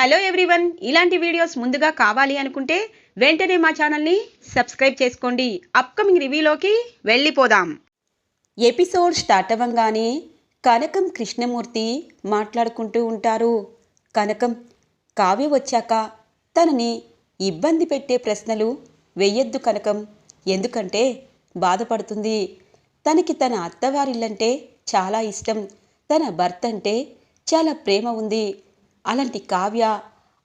Hello everyone. ఇలాంటి videos ముందుగా కావాలి అనుకుంటే వెంటనే మా ఛానల్ని సబ్స్క్రైబ్ చేసుకోండి. అప్కమింగ్ రివ్యూలోకి వెళ్ళిపోదాం. ఎపిసోడ్ స్టార్ట్ అవ్వంగానే కనకం కృష్ణమూర్తి మాట్లాడుకుంటూ ఉంటారు. కనకం కావ్య వచ్చాక తనని ఇబ్బంది పెట్టే ప్రశ్నలు వెయ్యొద్దు కనకం. ఎందుకంటే బాధపడుతుంది. తనకి తన అత్తవారిల్లంటే చాలా ఇష్టం. తన భర్త అంటే చాలా ప్రేమ ఉంది. అలాంటి కావ్య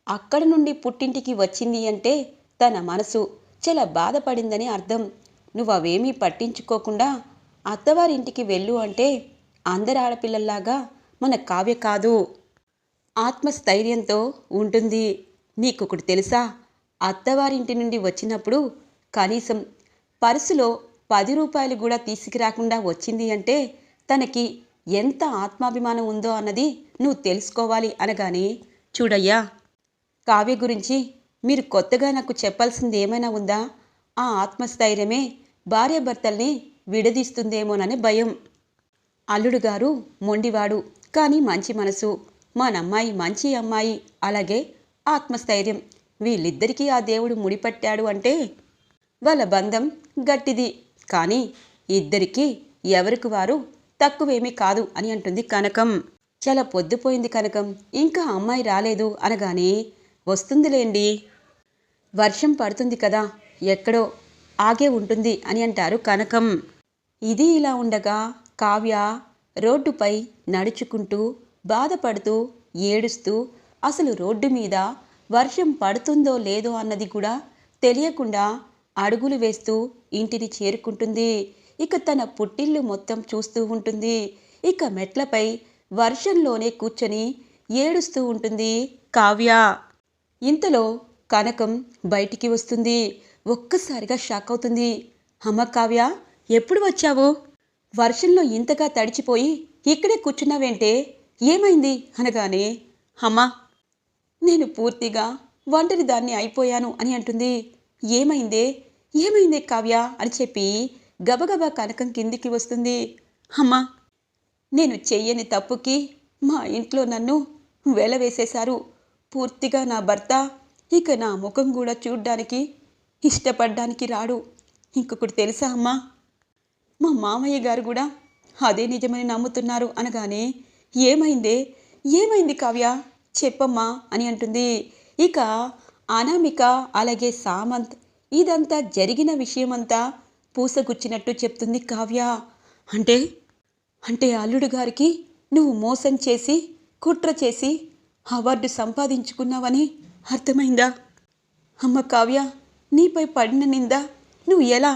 అక్కడ నుండి పుట్టింటికి వచ్చింది అంటే తన మనసు చాలా బాధపడిందని అర్థం. నువ్వు అవేమీ పట్టించుకోకుండా అత్తవారింటికి వెళ్ళు అంటే అందరి ఆడపిల్లల్లాగా మన కావ్య కాదు. ఆత్మస్థైర్యంతో ఉంటుంది. నీకొకటి తెలుసా? అత్తవారింటి నుండి వచ్చినప్పుడు కనీసం పర్సులో పది రూపాయలు కూడా తీసుకురాకుండా వచ్చింది అంటే తనకి ఎంత ఆత్మాభిమానం ఉందో అన్నది నువ్వు తెలుసుకోవాలి అనగానే చూడయ్యా కావ్య గురించి మీరు కొత్తగా నాకు చెప్పాల్సింది ఏమైనా ఉందా? ఆ ఆత్మస్థైర్యమే భార్యాభర్తల్ని విడదీస్తుందేమోననే భయం. అల్లుడు గారు మొండివాడు కానీ మంచి మనసు. మానమ్మాయి మంచి అమ్మాయి. అలాగే ఆత్మస్థైర్యం. వీళ్ళిద్దరికీ ఆ దేవుడు ముడిపట్టాడు అంటే వాళ్ళ బంధం గట్టిది. కానీ ఇద్దరికీ ఎవరికి వారు తక్కువేమీ కాదు అని అంటుంది కనకం. చాలా పొద్దుపోయింది కనకం. ఇంకా అమ్మాయి రాలేదు అనగానే వస్తుందిలేండి. వర్షం పడుతుంది కదా. ఎక్కడో ఆగే ఉంటుంది అని అంటారు కనకం. ఇది ఇలా ఉండగా కావ్య రోడ్డుపై నడుచుకుంటూ బాధపడుతూ ఏడుస్తూ అసలు రోడ్డు మీద వర్షం పడుతుందో లేదో అన్నది కూడా తెలియకుండా అడుగులు వేస్తూ ఇంటిని చేరుకుంటుంది. ఇక తన పుట్టిల్లు మొత్తం చూస్తూ ఉంటుంది. ఇక మెట్లపై వర్షంలోనే కూర్చొని ఏడుస్తూ ఉంటుంది కావ్య. ఇంతలో కనకం బయటికి వస్తుంది. ఒక్కసారిగా షాక్ అవుతుంది. అమ్మ కావ్య ఎప్పుడు వచ్చావు? వర్షంలో ఇంతగా తడిచిపోయి ఇక్కడే కూర్చున్నావేంటే? ఏమైంది? అనగానే అమ్మా నేను పూర్తిగా ఒంటరి దాన్ని అయిపోయాను అని అంటుంది. ఏమైందే? ఏమైందే కావ్య అని చెప్పి గబగబా కనకం కిందికి వస్తుంది. అమ్మా నేను చెయ్యని తప్పుకి మా ఇంట్లో నన్ను వెలవేసేశారు. పూర్తిగా నా భర్త ఇక నా ముఖం కూడా చూడ్డానికి ఇష్టపడ్డానికి రాడు. ఇంకొకటి తెలుసా అమ్మా? మా మామయ్య గారు కూడా అదే నిజమని నమ్ముతున్నారు అనగానే ఏమైందే? ఏమైంది కావ్య? చెప్పమ్మా అని అంటుంది. ఇక అనామిక అలాగే సామంత్ ఇదంతా జరిగిన విషయమంతా పూసగుచ్చినట్టు చెప్తుంది కావ్య. అంటే అంటే అల్లుడు గారికి నువ్వు మోసం చేసి కుట్ర చేసి అవార్డు సంపాదించుకున్నావని అర్థమైందా? అమ్మ కావ్య నీపై పడిన నింద నువ్వు ఎలా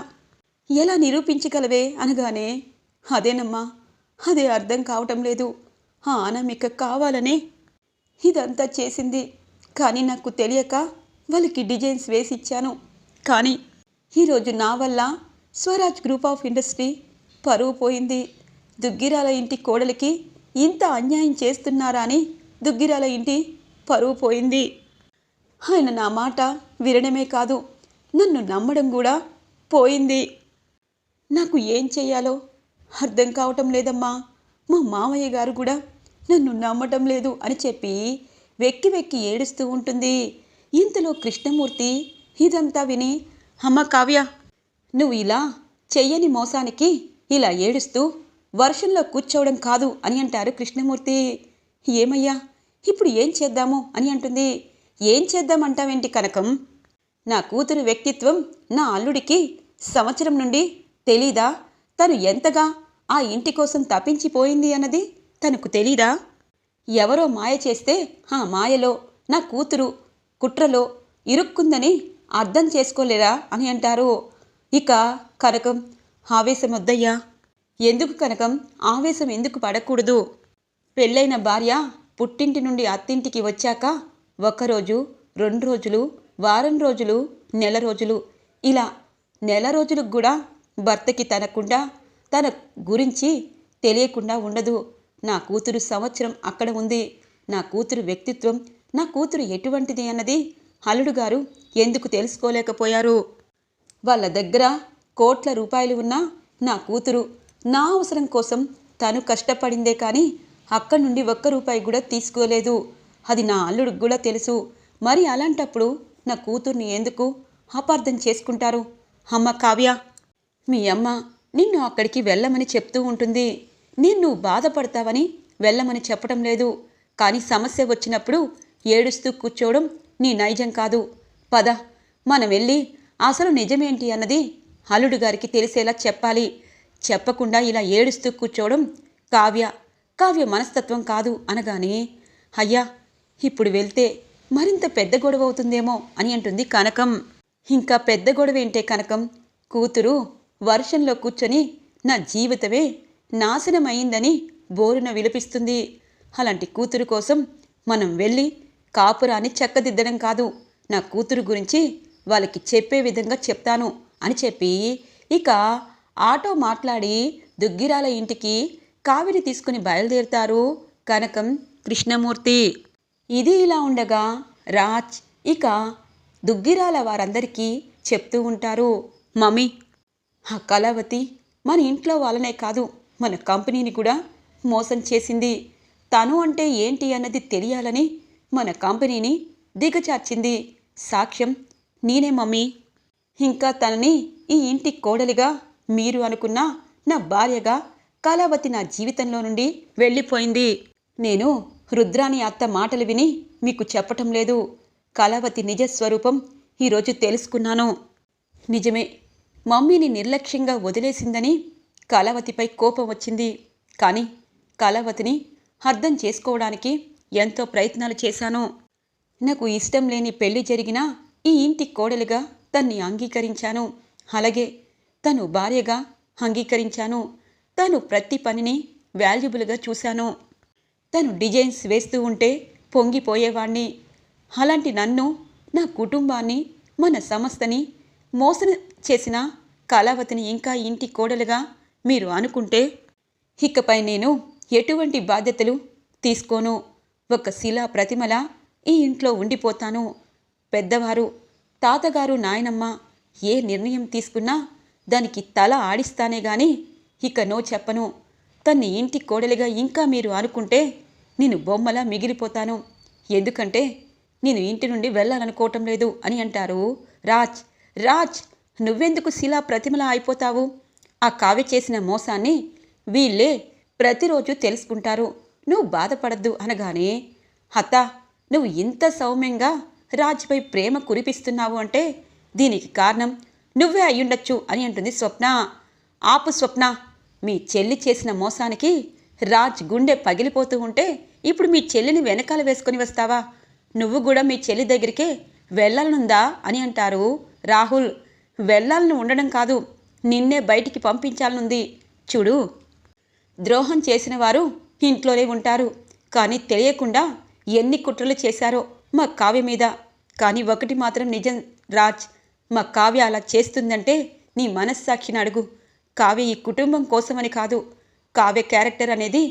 ఎలా నిరూపించగలవే అనగానే అదేనమ్మా అదే అర్థం కావటం లేదు. ఆ అనామిక కావాలని ఇదంతా చేసింది. కానీ నాకు తెలియక వాళ్ళకి డిజైన్స్ వేసి ఇచ్చాను కానీ ఈరోజు నా వల్ల స్వరాజ్ గ్రూప్ ఆఫ్ ఇండస్ట్రీ పరువు పోయింది. దుగ్గిరాల ఇంటి కోడలికి ఇంత అన్యాయం చేస్తున్నారా అని దుగ్గిరాల ఇంటి పరువు పోయింది. ఆయన నా మాట వినడమే కాదు నన్ను నమ్మడం కూడా పోయింది. నాకు ఏం చేయాలో అర్థం కావటం లేదమ్మా. మా మామయ్య గారు కూడా నన్ను నమ్మటం లేదు అని చెప్పి వెక్కి వెక్కి ఏడుస్తూ ఉంటుంది. ఇంతలో కృష్ణమూర్తి ఇదంతా విని అమ్మ కావ్య నువ్వు ఇలా చెయ్యని మోసానికి ఇలా ఏడుస్తూ వర్షంలో కూర్చోవడం కాదు అని అంటారు కృష్ణమూర్తి. ఏమయ్యా? ఇప్పుడు ఏం చేద్దాము అని అంటుంది. ఏం చేద్దామంటావేంటి కనకం? నా కూతురు వ్యక్తిత్వం నా అల్లుడికి సంవత్సరం నుండి తెలీదా? తను ఎంతగా ఆ ఇంటి కోసం తప్పించిపోయింది అన్నది తనకు తెలీదా? ఎవరో మాయ చేస్తే ఆ మాయలో నా కూతురు కుట్రలో ఇరుక్కుందని అర్థం చేసుకోలేరా అని అంటారు. ఇక కనకం ఆవేశం వద్దయ్యా. ఎందుకు కనకం? ఆవేశం ఎందుకు పడకూడదు? పెళ్ళైన భార్య పుట్టింటి నుండి అత్తింటికి వచ్చాక ఒకరోజు రెండు రోజులు వారం రోజులు నెల రోజులు ఇలా నెల రోజులకు కూడా భర్తకి తనకుండా తన గురించి తెలియకుండా ఉండదు. నా కూతురు సంవత్సరం అక్కడ ఉంది. నా కూతురు వ్యక్తిత్వం నా కూతురు ఎటువంటిది అన్నది అల్లుడు గారు ఎందుకు తెలుసుకోలేకపోయారు? వాళ్ళ దగ్గర కోట్ల రూపాయలు ఉన్నా నా కూతురు నా అవసరం కోసం తను కష్టపడిందే కానీ అక్కడి నుండి ఒక్క రూపాయి కూడా తీసుకోలేదు. అది నా అల్లుడికి కూడా తెలుసు. మరి అలాంటప్పుడు నా కూతుర్ని ఎందుకు అపార్థం చేసుకుంటారు? అమ్మ కావ్య మీ అమ్మ నిన్ను అక్కడికి వెళ్ళమని చెప్తూ ఉంటుంది. నిన్ను బాధపడతావని వెళ్ళమని చెప్పడం లేదు. కానీ సమస్య వచ్చినప్పుడు ఏడుస్తూ కూర్చోవడం నీ నైజం కాదు. పద మనం వెళ్ళి అసలు నిజమేంటి అన్నది అల్లుడు గారికి తెలిసేలా చెప్పాలి. చెప్పకుండా ఇలా ఏడుస్తూ కూర్చోవడం కావ్య కావ్య మనస్తత్వం కాదు అనగానే అయ్యా ఇప్పుడు వెళ్తే మరింత పెద్ద గొడవ అవుతుందేమో అని అంటుంది కనకం. ఇంకా పెద్ద గొడవ ఏంటే కనకం? కూతురు వర్షంలో కూర్చొని నా జీవితమే నాశనమైందని బోరున విలపిస్తుంది. అలాంటి కూతురు కోసం మనం వెళ్ళి కాపురాన్ని చక్కదిద్దడం కాదు. నా కూతురు గురించి వాళ్ళకి చెప్పే విధంగా చెప్తాను అని చెప్పి ఇక ఆటో మాట్లాడి దుగ్గిరాల ఇంటికి కావిరి తీసుకుని బయలుదేరుతారు కనకం కృష్ణమూర్తి. ఇది ఇలా ఉండగా రాజ్ ఇక దుగ్గిరాల వారందరికీ చెప్తూ ఉంటారు మమ్మీ ఆ కళావతి మన ఇంట్లో వాళ్ళనే కాదు మన కంపెనీని కూడా మోసం చేసింది. తను అంటే ఏంటి అన్నది తెలియాలని మన కంపెనీని దిగచార్చింది సాక్ష్యం నేనే మమ్మీ. ఇంకా తనని ఈ ఇంటి కోడలిగా మీరు అనుకున్న నా భార్యగా కళావతి నా జీవితంలో నుండి వెళ్ళిపోయింది. నేను రుద్రాని అత్త మాటలు విని మీకు చెప్పటం లేదు. కళావతి నిజస్వరూపం ఈరోజు తెలుసుకున్నాను. నిజమే మమ్మీని నిర్లక్ష్యంగా వదిలేసిందని కళావతిపై కోపం వచ్చింది. కానీ కళావతిని అర్థం చేసుకోవడానికి ఎంతో ప్రయత్నాలు చేశాను. నాకు ఇష్టం లేని పెళ్ళి జరిగినా ఈ ఇంటి కోడలుగా తన్ని అంగీకరించాను. అలాగే తను భార్యగా అంగీకరించాను. తను ప్రతి పనిని వాల్యుబుల్గా చూశాను. తను డిజైన్స్ వేస్తూ ఉంటే పొంగిపోయేవాణ్ణి. అలాంటి నన్ను నా కుటుంబాన్ని మన సంస్థని మోసం చేసిన కళావతిని ఇంకా ఇంటి కోడలుగా మీరు అనుకుంటే ఇకపై నేను ఎటువంటి బాధ్యతలు తీసుకోను. ఒక శిలా ప్రతిమల ఈ ఇంట్లో ఉండిపోతాను. పెద్దవారు తాతగారు నాయనమ్మ ఏ నిర్ణయం తీసుకున్నా దానికి తల ఆడిస్తానే గాని ఇక నో చెప్పను. తన్ని ఇంటి కోడలిగా ఇంకా మీరు అనుకుంటే నేను బొమ్మలా మిగిలిపోతాను. ఎందుకంటే నేను ఇంటి నుండి వెళ్ళాలనుకోవటం లేదు అని అంటారు. రాజ్ రాజ్ నువ్వెందుకు శిలా ప్రతిమలా అయిపోతావు? ఆ కావ్య చేసిన మోసాన్ని వీళ్ళే ప్రతిరోజు తెలుసుకుంటారు. నువ్వు బాధపడద్దు అనగానే హత నువ్వు ఇంత సౌమ్యంగా రాజ్పై ప్రేమ కురిపిస్తున్నావు అంటే దీనికి కారణం నువ్వే అయ్యుండొచ్చు అని అంటుంది స్వప్న. ఆపు స్వప్న మీ చెల్లి చేసిన మోసానికి రాజ్ గుండె పగిలిపోతూ ఉంటే ఇప్పుడు మీ చెల్లిని వెనకాల వేసుకొని వస్తావా? నువ్వు కూడా మీ చెల్లి దగ్గరికే వెళ్ళాలనుందా అని అంటారు రాహుల్. వెళ్ళాలని ఉండడం కాదు నిన్నే బయటికి పంపించాలనుంది. చూడు. ద్రోహం చేసిన వారు ఇంట్లోనే ఉంటారు కానీ తెలియకుండా ఎన్ని కుట్రలు చేశారో మా కావ్య మీద. కానీ ఒకటి మాత్రం నిజం రాజ్ మా కావ్య అలా చేస్తుందంటే నీ మనస్సాక్షిని అడుగు. కావ్య ఈ కుటుంబం కోసమని కాదు. కావ్య క్యారెక్టర్ అనేది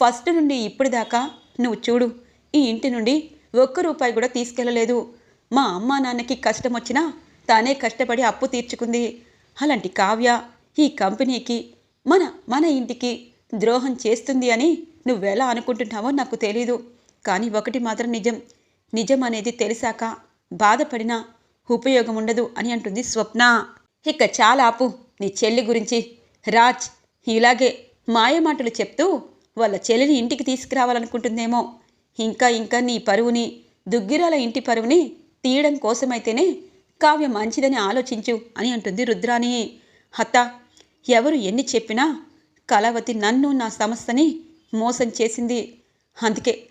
ఫస్ట్ నుండి ఇప్పటిదాకా నువ్వు చూడు. ఈ ఇంటి నుండి ఒక్క రూపాయి కూడా తీసుకెళ్ళలేదు మా అమ్మా నాన్నకి కష్టం వచ్చినా తానే కష్టపడి అప్పు తీర్చుకుంది. అలాంటి కావ్య ఈ కంపెనీకి మన మన ఇంటికి ద్రోహం చేస్తుంది అని నువ్వెలా అనుకుంటున్నావో నాకు తెలీదు. కానీ ఒకటి మాత్రం నిజం. నిజం అనేది తెలిసాక బాధపడినా ఉపయోగం ఉండదు అని అంటుంది స్వప్న. ఇక చాలా ఆపు నీ చెల్లి గురించి. రాజ్ ఇలాగే మాయమాటలు చెప్తూ వాళ్ళ చెల్లిని ఇంటికి తీసుకురావాలనుకుంటుందేమో. ఇంకా ఇంకా నీ పరువుని దుగ్గిరాల ఇంటి పరువుని తీయడం కోసమైతేనే కావ్య మంచిదని ఆలోచించు అని అంటుంది రుద్రాని హత్త ఎవరు ఎన్ని చెప్పినా కళావతి నన్ను నా సంస్థని మోసం చేసింది. అందుకే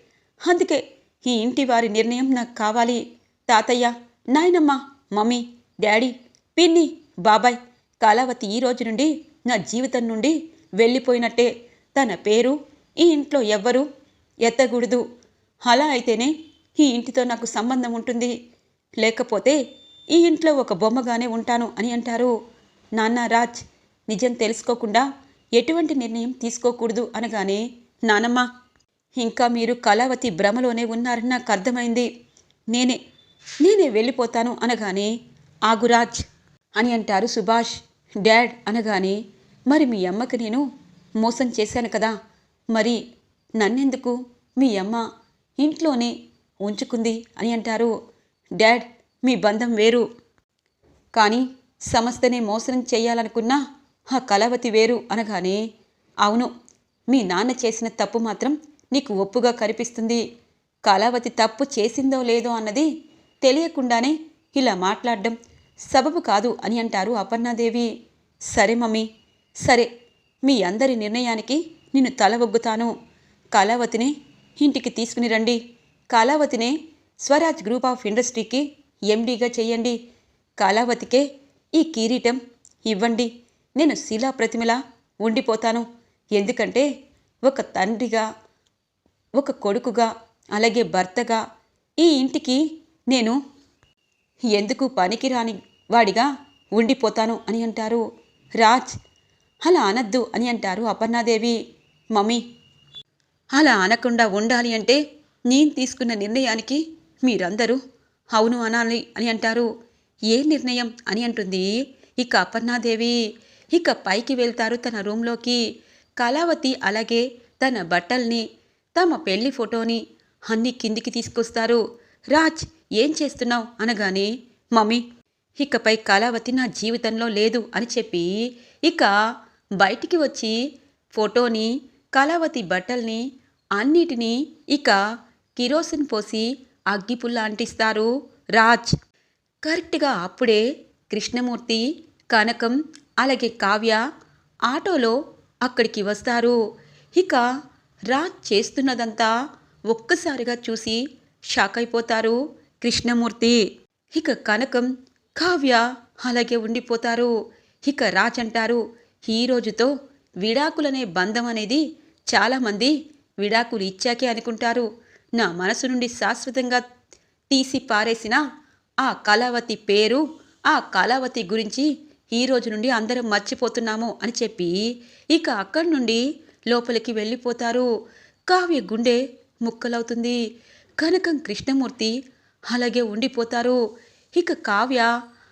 అందుకే ఈ ఇంటి వారి నిర్ణయం నాకు కావాలి. తాతయ్య నాయనమ్మ మమ్మీ డాడీ పిన్ని బాబాయ్ కళావతి ఈ రోజు నుండి నా జీవితం నుండి వెళ్ళిపోయినట్టే. తన పేరు ఈ ఇంట్లో ఎవ్వరూ ఎత్తకూడదు. అలా అయితేనే ఈ ఇంటితో నాకు సంబంధం ఉంటుంది. లేకపోతే ఈ ఇంట్లో ఒక బొమ్మగానే ఉంటాను అని అంటారు. నాన్న రాజ్ నిజం తెలుసుకోకుండా ఎటువంటి నిర్ణయం తీసుకోకూడదు అనగానే నానమ్మ ఇంకా మీరు కళావతి భ్రమలోనే ఉన్నారని నాకు అర్థమైంది. నేనే నేనే వెళ్ళిపోతాను అనగానే ఆగురాజ్ అని అంటారు సుభాష్. డాడ్ అనగానే మరి మీ అమ్మకి నేను మోసం చేశాను కదా మరి నన్నెందుకు? మీ అమ్మ ఇంట్లోనే ఉంచుకుంది అని అంటారు. డాడ్ మీ బంధం వేరు. కానీ సమస్తనే మోసం చేయాలనుకున్నా ఆ కళావతి వేరు అనగానే అవును మీ నాన్న చేసిన తప్పు మాత్రం నీకు ఒప్పుగా కనిపిస్తుంది. కళావతి తప్పు చేసిందో లేదో అన్నది తెలియకుండానే ఇలా మాట్లాడడం సబబు కాదు అని అంటారు అపర్ణాదేవి. సరే మమ్మీ సరే మీ అందరి నిర్ణయానికి నేను తల ఒగ్గుతాను కళావతిని ఇంటికి తీసుకుని రండి. కళావతినే స్వరాజ్ గ్రూప్ ఆఫ్ ఇండస్ట్రీకి ఎండీగా చేయండి. కళావతికే ఈ కిరీటం ఇవ్వండి. నేను శిలా ప్రతిమలా ఉండిపోతాను. ఎందుకంటే ఒక తండ్రిగా ఒక కొడుకుగా అలాగే భర్తగా ఈ ఇంటికి నేను ఎందుకు పనికిరాని వాడిగా ఉండిపోతాను అని అంటారు. రాజ్ అలా అనద్దు అని అంటారు అపర్ణాదేవి. మమ్మీ అలా అనకుండా ఉండాలి అంటే నేను తీసుకున్న నిర్ణయానికి మీరందరూ అవును అనాలి అని అంటారు. ఏ నిర్ణయం అని అంటుంది. ఇక అపర్ణాదేవి ఇక పైకి వెళ్తారు తన రూంలోకి కళావతి అలాగే తన బట్టల్ని తమ పెళ్ళి ఫోటోని అన్ని కిందికి తీసుకొస్తారు. రాజ్ ఏం చేస్తున్నావు? అనగానే మమ్మీ ఇకపై కళావతి నా జీవితంలో లేదు అని చెప్పి ఇక బయటికి వచ్చి ఫోటోని కళావతి బట్టల్ని అన్నిటినీ ఇక కిరోసిన్ పోసి అగ్గిపుల్ల అంటిస్తారు రాజ్. కరెక్ట్గా అప్పుడే కృష్ణమూర్తి కనకం అలాగే కావ్య ఆటోలో అక్కడికి వస్తారు. ఇక రాజ్ చేస్తున్నదంతా ఒక్కసారిగా చూసి షాక్ అయిపోతారు. కృష్ణమూర్తి. ఇక కనకం కావ్య అలాగే ఉండిపోతారు. ఇక రాజ్ అంటారు ఈ రోజుతో విడాకులనే బంధం అనేది చాలామంది విడాకులు ఇచ్చాకే అనుకుంటారు. నా మనసు నుండి శాశ్వతంగా తీసి పారేసిన ఆ కళావతి పేరు ఆ కళావతి గురించి ఈ రోజు నుండి అందరం మర్చిపోతున్నాము అని చెప్పి ఇక అక్కడి నుండి లోపలికి వెళ్ళిపోతారు. కావ్య గుండె ముక్కలవుతుంది. కనకం కృష్ణమూర్తి అలాగే ఉండిపోతారు. ఇక కావ్య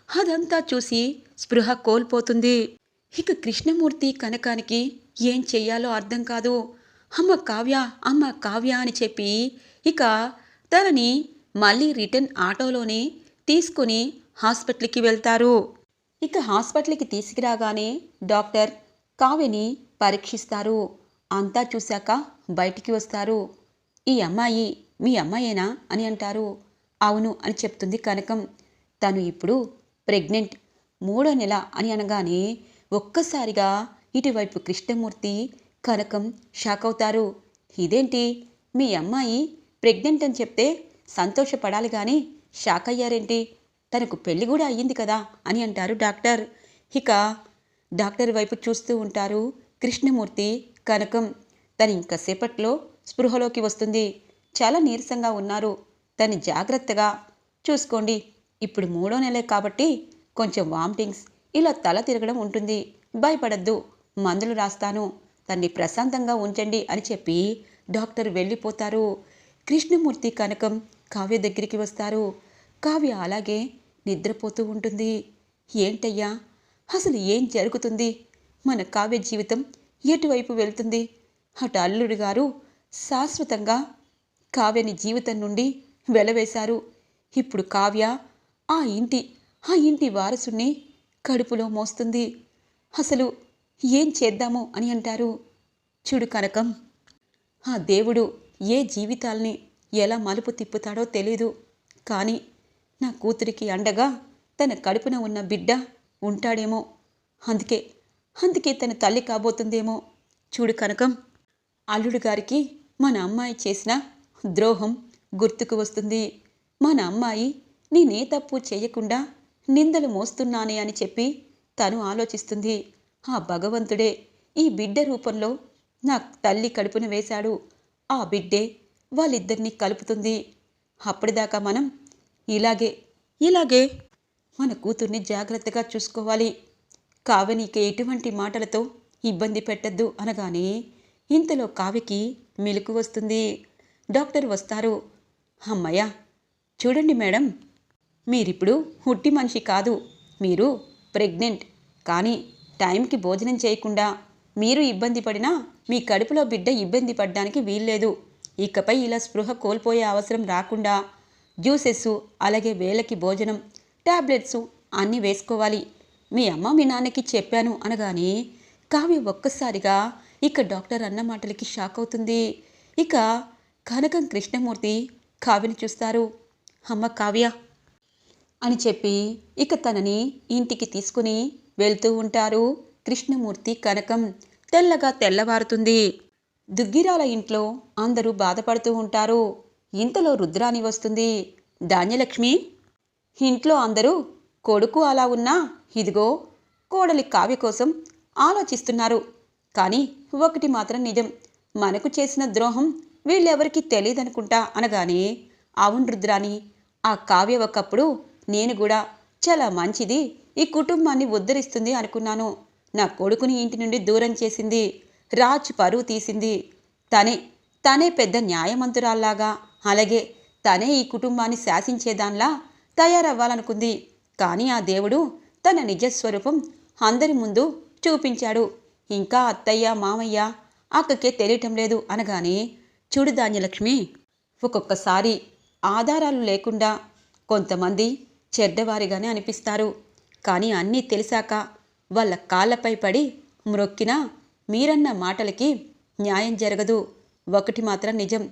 అదంతా చూసి స్పృహ కోల్పోతుంది. ఇక కృష్ణమూర్తి కనకానికి ఏం చెయ్యాలో అర్థం కాదు. అమ్మ కావ్య అమ్మ కావ్య అని చెప్పి ఇక తనని మళ్ళీ రిటర్న్ ఆటోలోనే తీసుకుని హాస్పిటల్కి వెళ్తారు. ఇక హాస్పిటల్కి తీసుకురాగానే డాక్టర్ కావ్యని పరీక్షిస్తారు. అంతా చూశాక బయటికి వస్తారు. ఈ అమ్మాయి మీ అమ్మాయేనా అని అంటారు. అవును అని చెప్తుంది కనకం. తను ఇప్పుడు ప్రెగ్నెంట్. మూడో నెల అని అనగానే ఒక్కసారిగా ఇటువైపు కృష్ణమూర్తి కనకం షాక్ అవుతారు. ఇదేంటి? మీ అమ్మాయి ప్రెగ్నెంట్ అని చెప్తే సంతోషపడాలి కానీ షాక్ అయ్యారేంటి? తనకు పెళ్ళి కూడా అయ్యింది కదా అని అంటారు డాక్టర్. ఇక డాక్టర్ వైపు చూస్తూ ఉంటారు కృష్ణమూర్తి కనకం. తను ఇంకసేపట్లో స్పృహలోకి వస్తుంది. చాలా నీరసంగా ఉన్నారు. దాన్ని జాగ్రత్తగా చూసుకోండి. ఇప్పుడు మూడో నెలే కాబట్టి కొంచెం వామిటింగ్స్ ఇలా తల తిరగడం ఉంటుంది. భయపడద్దు. మందులు రాస్తాను. తన్ని ప్రశాంతంగా ఉంచండి అని చెప్పి డాక్టర్ వెళ్ళిపోతారు. కృష్ణమూర్తి కనకం కావ్య దగ్గరికి వస్తారు. కావ్య అలాగే నిద్రపోతూ ఉంటుంది. ఏంటయ్యా? అసలు ఏం జరుగుతుంది? మన కావ్య జీవితం ఎటువైపు వెళ్తుంది? అటు అల్లుడు గారు శాశ్వతంగా కావ్యని జీవితం నుండి వెలవేశారు. ఇప్పుడు కావ్య ఆ ఇంటి ఆ ఇంటి వారసుని కడుపులో మోస్తుంది. అసలు ఏం చేద్దాము అని అంటారు. చూడు కనకం ఆ దేవుడు ఏ జీవితాల్ని ఎలా మలుపు తిప్పుతాడో తెలీదు. కానీ నా కూతురికి అండగా తన కడుపున ఉన్న బిడ్డ ఉంటాడేమో. అందుకే అందుకే తన తల్లి కాబోతుందేమో. చూడు కనకం అల్లుడు గారికి మన అమ్మాయి చేసిన ద్రోహం గుర్తుకు వస్తుంది. మన అమ్మాయి నేనే తప్పు చేయకుండా నిందలు మోస్తున్నానే అని చెప్పి తను ఆలోచిస్తుంది. ఆ భగవంతుడే ఈ బిడ్డ రూపంలో నా తల్లి కడుపున వేశాడు. ఆ బిడ్డే వాళ్ళిద్దరినీ కలుపుతుంది. అప్పటిదాకా మనం ఇలాగే ఇలాగే మన కూతుర్ని జాగ్రత్తగా చూసుకోవాలి. కావ్యనికి ఎటువంటి మాటలతో ఇబ్బంది పెట్టద్దు అనగానే ఇంతలో కావ్యకి మెలకు వస్తుంది. డాక్టర్ వస్తారు. అమ్మయ్య చూడండి మేడం. మీరిప్పుడు హుట్టి మనిషి కాదు. మీరు ప్రెగ్నెంట్. కానీ టైంకి భోజనం చేయకుండా మీరు ఇబ్బంది పడినా మీ కడుపులో బిడ్డ ఇబ్బంది పడడానికి వీల్లేదు. ఇకపై ఇలా స్పృహ కోల్పోయే అవసరం రాకుండా జ్యూసెస్ అలాగే వేళకి భోజనం టాబ్లెట్స్ అన్నీ వేసుకోవాలి. మీ అమ్మ మీ నాన్నకి చెప్పాను అనగానే కావ్య ఒక్కసారిగా ఇక డాక్టర్ అన్న మాటలకి షాక్ అవుతుంది. ఇక కనకం కృష్ణమూర్తి కావ్యని చూస్తారు. అమ్మ కావ్య అని చెప్పి ఇక తనని ఇంటికి తీసుకుని వెళ్తూ ఉంటారు కృష్ణమూర్తి కనకం. తెల్లగా తెల్లవారుతుంది. దుగ్గిరాల ఇంట్లో అందరూ బాధపడుతూ ఉంటారు. ఇంతలో రుద్రాని వస్తుంది. ధాన్యలక్ష్మి ఇంట్లో అందరూ కొడుకు అలా ఉన్నా? ఇదిగో కోడలి కావ్య కోసం ఆలోచిస్తున్నారు. కానీ ఒకటి మాత్రం నిజం. మనకు చేసిన ద్రోహం వీళ్ళెవరికి తెలియదనుకుంటా అనగానే అవును రుద్రాని ఆ కావ్య ఒకప్పుడు నేను కూడా చాలా మంచిది ఈ కుటుంబాన్ని ఉద్ధరిస్తుంది అనుకున్నాను. నా కొడుకుని ఇంటి నుండి దూరం చేసింది రాజ్ పరువు తీసింది. తనే తనే పెద్ద న్యాయమంతురాల్లాగా. అలాగే తనే ఈ కుటుంబాన్ని శాసించేదాన్లా తయారవ్వాలనుకుంది. కానీ ఆ దేవుడు తన నిజస్వరూపం అందరి ముందు చూపించాడు. ఇంకా అత్తయ్య మామయ్య అక్కకే తెలియటం లేదు అనగానే చూడు ధాన్యలక్ష్మి ఒక్కొక్కసారి ఆధారాలు లేకుండా కొంతమంది చెడ్డవారిగానే అనిపిస్తారు. కానీ అన్నీ తెలిసాక వాళ్ళ కాళ్ళపై పడి మ్రొక్కినా మీరన్న మాటలకి న్యాయం జరగదు. ఒకటి మాత్రం నిజం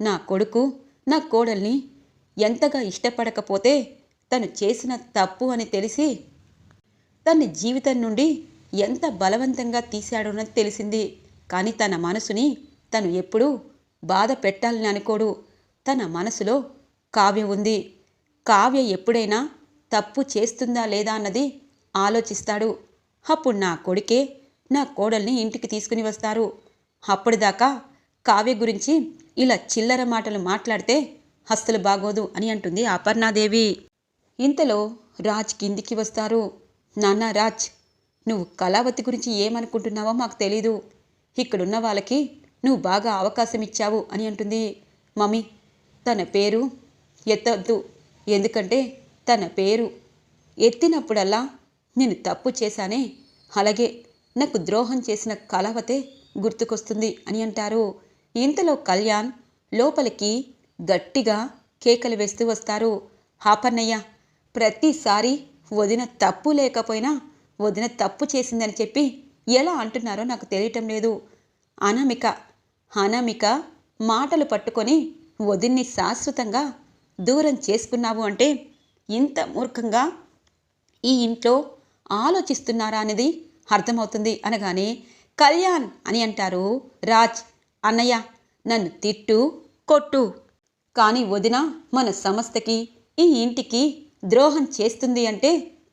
నా కొడుకు నా కోడల్ని ఎంతగా ఇష్టపడకపోతే తను చేసిన తప్పు అని తెలిసి తన జీవితం నుండి ఎంత బలవంతంగా తీశాడోనని తెలిసింది. కానీ తన మనసుని తను ఎప్పుడూ బాధ పెట్టాలని అనుకోడు. తన మనసులో కావ్య ఉంది. కావ్య ఎప్పుడైనా తప్పు చేస్తుందా లేదా అన్నది ఆలోచిస్తాడు. అప్పుడు నా కొడుకే నా కోడల్ని ఇంటికి తీసుకుని వస్తారు. అప్పటిదాకా కావ్య గురించి ఇలా చిల్లర మాటలు మాట్లాడితే అస్సలు బాగోదు అని అంటుంది అపర్ణాదేవి. ఇంతలో రాజ్ కిందికి వస్తారు. నాన్న రాజ్ నువ్వు కళావతి గురించి ఏమనుకుంటున్నావో మాకు తెలీదు. ఇక్కడున్న వాళ్ళకి నువ్వు బాగా అవకాశం ఇచ్చావు అని అంటుంది. మమ్మీ తన పేరు ఎత్తద్దు. ఎందుకంటే తన పేరు ఎత్తినప్పుడల్లా నేను తప్పు చేశానే. అలాగే నాకు ద్రోహం చేసిన కలవతే గుర్తుకొస్తుంది అని అంటారు. ఇంతలో కళ్యాణ్ లోపలికి గట్టిగా కేకలు వేస్తూ వస్తారు. హాపన్నయ్య ప్రతిసారి వదిన తప్పు లేకపోయినా వదిన తప్పు చేసిందని చెప్పి ఎలా అంటున్నారో నాకు తెలియటం లేదు. అనామిక అనామిక మాటలు పట్టుకొని వదిన్ని శాశ్వతంగా దూరం చేసుకున్నావు అంటే ఇంత మూర్ఖంగా? ఈ ఇంట్లో ఆలోచిస్తున్నారా అనేది అర్థమవుతుంది అనగానే కళ్యాణ్ అని అంటారు. రాజ్ అన్నయ్య నన్ను తిట్టు కొట్టు. కానీ వదిన మన సంస్థకి ఈ ఇంటికి ద్రోహం చేస్తుంది అంటే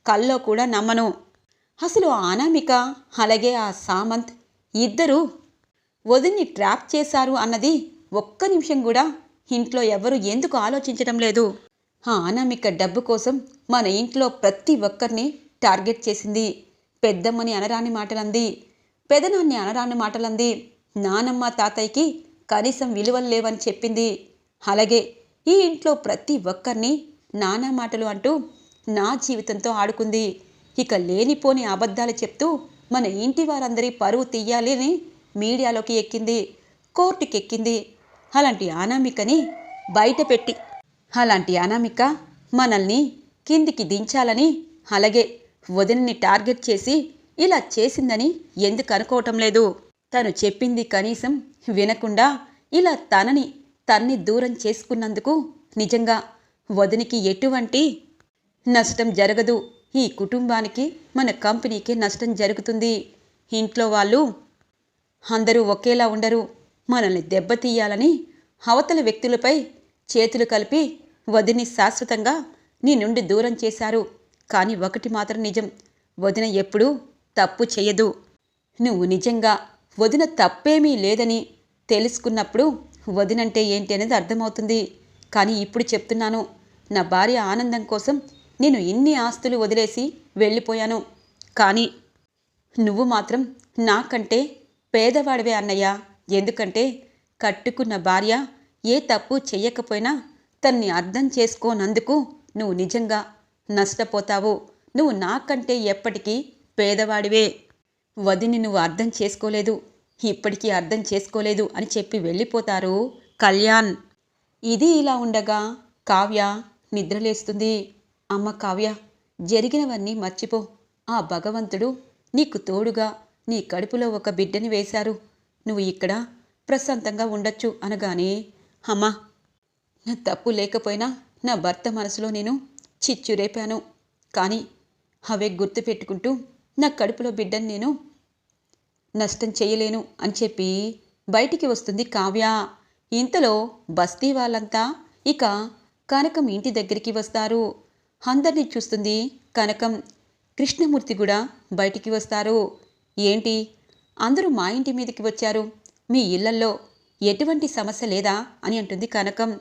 కల్లో కూడా నమ్మను. అసలు ఆ అనామిక అలాగే ఆ సామంత్ ఇద్దరూ వదిన్ని ట్రాప్ చేశారు అన్నది ఒక్క నిమిషం కూడా ఇంట్లో ఎవరు ఎందుకు ఆలోచించడం లేదు. ఆ అనామిక డబ్బు కోసం మన ఇంట్లో ప్రతి ఒక్కరిని టార్గెట్ చేసింది. పెద్దమ్మని అనరాని మాటలంది. పెదనాన్ని అనరాని మాటలంది. నానమ్మ తాతయ్యకి కనీసం విలువలు లేవని చెప్పింది. అలాగే ఈ ఇంట్లో ప్రతి ఒక్కరిని నానా మాటలు అంటూ నా జీవితంతో ఆడుకుంది. ఇక లేనిపోని అబద్ధాలు చెప్తూ మన ఇంటి వారందరి పరువు తీయాలి అని మీడియాలోకి ఎక్కింది కోర్టుకి ఎక్కింది అలాంటి అనామికని బయట పెట్టి అలాంటి అనామిక మనల్ని కిందికి దించాలని అలాగే వదినని టార్గెట్ చేసి ఇలా చేసిందని ఎందుకు అనుకోవటం లేదు. తను చెప్పింది కనీసం వినకుండా ఇలా తనని తన్ని దూరం చేసుకున్నందుకు నిజంగా వదినికి ఎటువంటి నష్టం జరగదు. ఈ కుటుంబానికి మన కంపెనీకి నష్టం జరుగుతుంది. ఇంట్లో వాళ్ళు అందరూ ఒకేలా ఉండరు. మనల్ని దెబ్బతీయాలని అవతల వ్యక్తులపై చేతులు కలిపి వదిని శాశ్వతంగా నీ నుండి దూరం చేశారు. కానీ ఒకటి మాత్రం నిజం. వదిన ఎప్పుడూ తప్పు చేయదు. నువ్వు నిజంగా వదిన తప్పేమీ లేదని తెలుసుకున్నప్పుడు వదినంటే ఏంటి అనేది అర్థమవుతుంది. కానీ ఇప్పుడు చెప్తున్నాను. నా భార్య ఆనందం కోసం నేను ఇన్ని ఆస్తులు వదిలేసి వెళ్ళిపోయాను. కానీ నువ్వు మాత్రం నాకంటే పేదవాడివే అన్నయ్య. ఎందుకంటే కట్టుకున్న భార్య ఏ తప్పు చెయ్యకపోయినా తన్ని అర్థం చేసుకోనందుకు నువ్వు నిజంగా నష్టపోతావు. నువ్వు నాకంటే ఎప్పటికీ పేదవాడివే. వదిని నువ్వు అర్థం చేసుకోలేదు. ఇప్పటికీ అర్థం చేసుకోలేదు అని చెప్పి వెళ్ళిపోతారు కళ్యాణ్. ఇది ఇలా ఉండగా కావ్య నిద్రలేస్తుంది. అమ్మ కావ్య జరిగినవన్నీ మర్చిపో. ఆ భగవంతుడు నీకు తోడుగా నీ కడుపులో ఒక బిడ్డని వేశారు. నువ్వు ఇక్కడ ప్రశాంతంగా ఉండొచ్చు అనగానే అమ్మా నా తప్పు లేకపోయినా నా భర్త మనసులో నేను చిచ్చు రేపాను. కానీ అవే గుర్తు పెట్టుకుంటూ నా కడుపులో బిడ్డని నేను నష్టం చేయలేను అని చెప్పి బయటికి వస్తుంది కావ్య. ఇంతలో బస్తీ వాళ్ళంతా ఇక కనకం ఇంటి దగ్గరికి వస్తారు. అందరినీ చూస్తుంది కనకం. కృష్ణమూర్తి కూడా బయటికి వస్తారు. ఏంటి? అందరూ మా ఇంటి మీదకి వచ్చారు. మీ ఇళ్ళల్లో ఎటువంటి సమస్య లేదా? అని అంటుంది కనకం.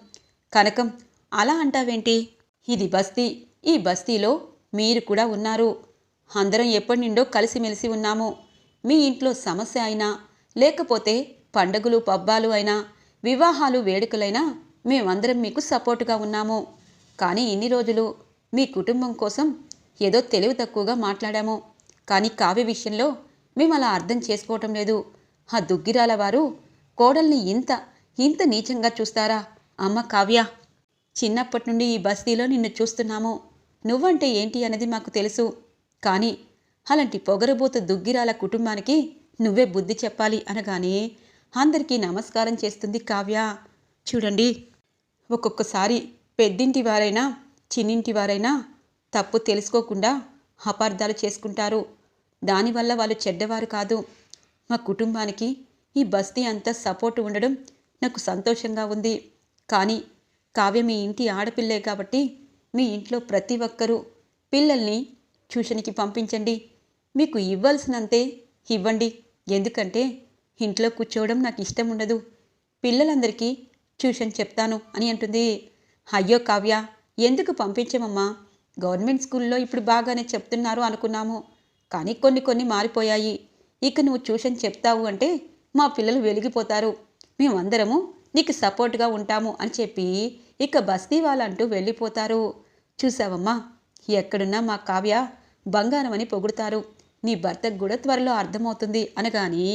కనకం అలా అంటావేంటి? ఇది బస్తీ. ఈ బస్తీలో మీరు కూడా ఉన్నారు. అందరం ఎప్పటి నుండో కలిసిమెలిసి ఉన్నాము. మీ ఇంట్లో సమస్య అయినా లేకపోతే పండగలు పబ్బాలు అయినా వివాహాలు వేడుకలైనా మేమందరం మీకు సపోర్టుగా ఉన్నాము. కానీ ఇన్ని రోజులు మీ కుటుంబం కోసం ఏదో తెలివి తక్కువగా మాట్లాడాము. కానీ కావ్య విషయంలో మేము అలా అర్థం చేసుకోవటం లేదు. ఆ దుగ్గిరాల వారు కోడల్ని ఇంత ఇంత నీచంగా చూస్తారా? అమ్మ కావ్య చిన్నప్పటి నుండి ఈ బస్తీలో నిన్ను చూస్తున్నాము. నువ్వంటే ఏంటి అనేది మాకు తెలుసు. కానీ అలాంటి పొగరబోత దుగ్గిరాల కుటుంబానికి నువ్వే బుద్ధి చెప్పాలి అనగానే అందరికీ నమస్కారం చేస్తుంది కావ్య. చూడండి ఒక్కొక్కసారి పెద్దింటి వారైనా చిన్నింటి వారైనా తప్పు తెలుసుకోకుండా అపార్థాలు చేసుకుంటారు. దానివల్ల వాళ్ళు చెడ్డవారు కాదు. మా కుటుంబానికి ఈ బస్తీ అంతా సపోర్ట్ ఉండడం నాకు సంతోషంగా ఉంది. కానీ కావ్య మీ ఇంటి ఆడపిల్లే కాబట్టి మీ ఇంట్లో ప్రతి ఒక్కరూ పిల్లల్ని ట్యూషన్కి పంపించండి. మీకు ఇవ్వాల్సినంతే ఇవ్వండి. ఎందుకంటే ఇంట్లో కూర్చోవడం నాకు ఇష్టం ఉండదు. పిల్లలందరికీ ట్యూషన్ చెప్తాను అని అంటుంది. అయ్యో కావ్య ఎందుకు పంపించమమ్మా? గవర్నమెంట్ స్కూల్లో ఇప్పుడు బాగానే చెప్తున్నారు అనుకున్నాము. కానీ కొన్ని కొన్ని మారిపోయాయి. ఇక నువ్వు ట్యూషన్ చెప్తావు అంటే మా పిల్లలు వెలిగిపోతారు. మేమందరము నీకు సపోర్ట్గా ఉంటాము అని చెప్పి ఇక బస్తీ వాళ్ళంటూ వెళ్ళిపోతారు. చూసావమ్మా ఎక్కడున్నా మా కావ్య బంగారం అని పొగుడుతారు. నీ భర్తకు కూడా త్వరలో అర్థమవుతుంది అనగాని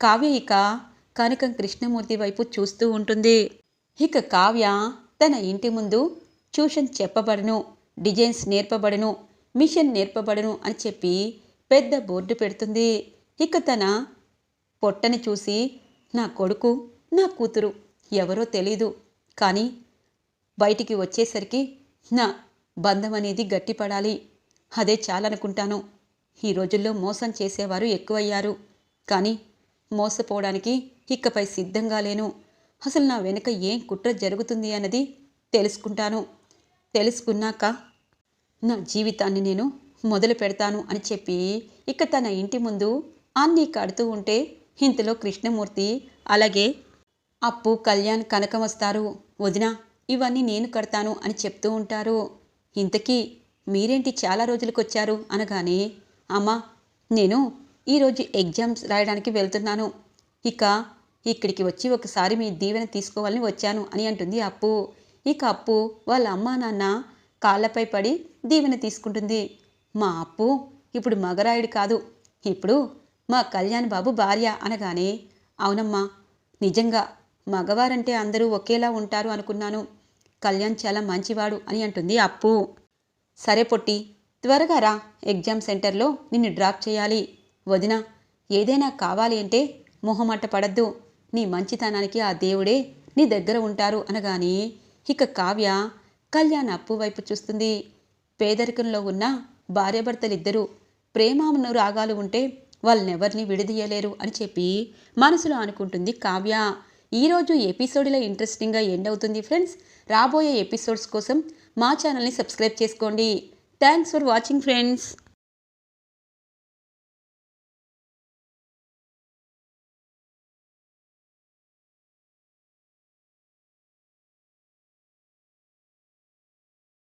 కావ్య ఇక కనకం కృష్ణమూర్తి వైపు చూస్తూ ఉంటుంది. ఇక కావ్య తన ఇంటి ముందు ట్యూషన్ చెప్పబడను డిజైన్స్ నేర్పబడను మిషన్ నేర్పబడను అని చెప్పి పెద్ద బోర్డు పెడుతుంది. ఇక తన పొట్టని చూసి నా కొడుకు నా కూతురు ఎవరో తెలీదు. కానీ బయటికి వచ్చేసరికి నా బంధం అనేది గట్టిపడాలి. అదే చాలనుకుంటాను. ఈ రోజుల్లో మోసం చేసేవారు ఎక్కువయ్యారు. కానీ మోసపోవడానికి ఇకపై సిద్ధంగా లేను. అసలు నా వెనుక ఏం కుట్ర జరుగుతుంది అన్నది తెలుసుకుంటాను. తెలుసుకున్నాక నా జీవితాన్ని నేను మొదలు పెడతాను అని చెప్పి ఇక తన ఇంటి ముందు అన్నీ కడుతూ ఉంటే ఇంతలో కృష్ణమూర్తి అలాగే అప్పు కళ్యాణ్ కనకం వస్తారు. వదిన ఇవన్నీ నేను కడతాను అని చెప్తూ ఉంటారు. ఇంతకీ మీరేంటి చాలా రోజులకు వచ్చారు అనగానే అమ్మా నేను ఈరోజు ఎగ్జామ్స్ రాయడానికి వెళ్తున్నాను. ఇక ఇక్కడికి వచ్చి ఒకసారి మీ దీవెన తీసుకోవాలని వచ్చాను అని అంటుంది అప్పు. ఇక అప్పు వాళ్ళ అమ్మా నాన్న కాళ్ళపై పడి దీవెన తీసుకుంటుంది. మా అప్పు ఇప్పుడు మగరాయుడు కాదు. ఇప్పుడు మా కళ్యాణ్ బాబు భార్య అనగానే అవునమ్మా నిజంగా మగవారంటే అందరూ ఒకేలా ఉంటారు అనుకున్నాను. కళ్యాణ్ చాలా మంచివాడు అని అంటుంది అప్పు. సరే పొట్టి త్వరగా రా ఎగ్జామ్ సెంటర్లో నిన్ను డ్రాప్ చేయాలి. వదిన ఏదైనా కావాలి అంటే మొహమాట పడద్దు. నీ మంచితనానికి ఆ దేవుడే నీ దగ్గర ఉంటారు అనగాని ఇక కావ్య కళ్యాణ్ అప్పు వైపు చూస్తుంది. పేదరికంలో ఉన్న భార్యాభర్తలిద్దరూ ప్రేమాను రాగాలు ఉంటే వాళ్ళనెవరిని విడదీయలేరు అని చెప్పి మనసులో అనుకుంటుంది కావ్య. ఈరోజు ఎపిసోడ్లో ఇంట్రెస్టింగ్గా ఎండ్ అవుతుంది ఫ్రెండ్స్. రాబోయే ఎపిసోడ్స్ కోసం మా ఛానల్ని సబ్స్క్రైబ్ చేసుకోండి. Thanks for watching friends.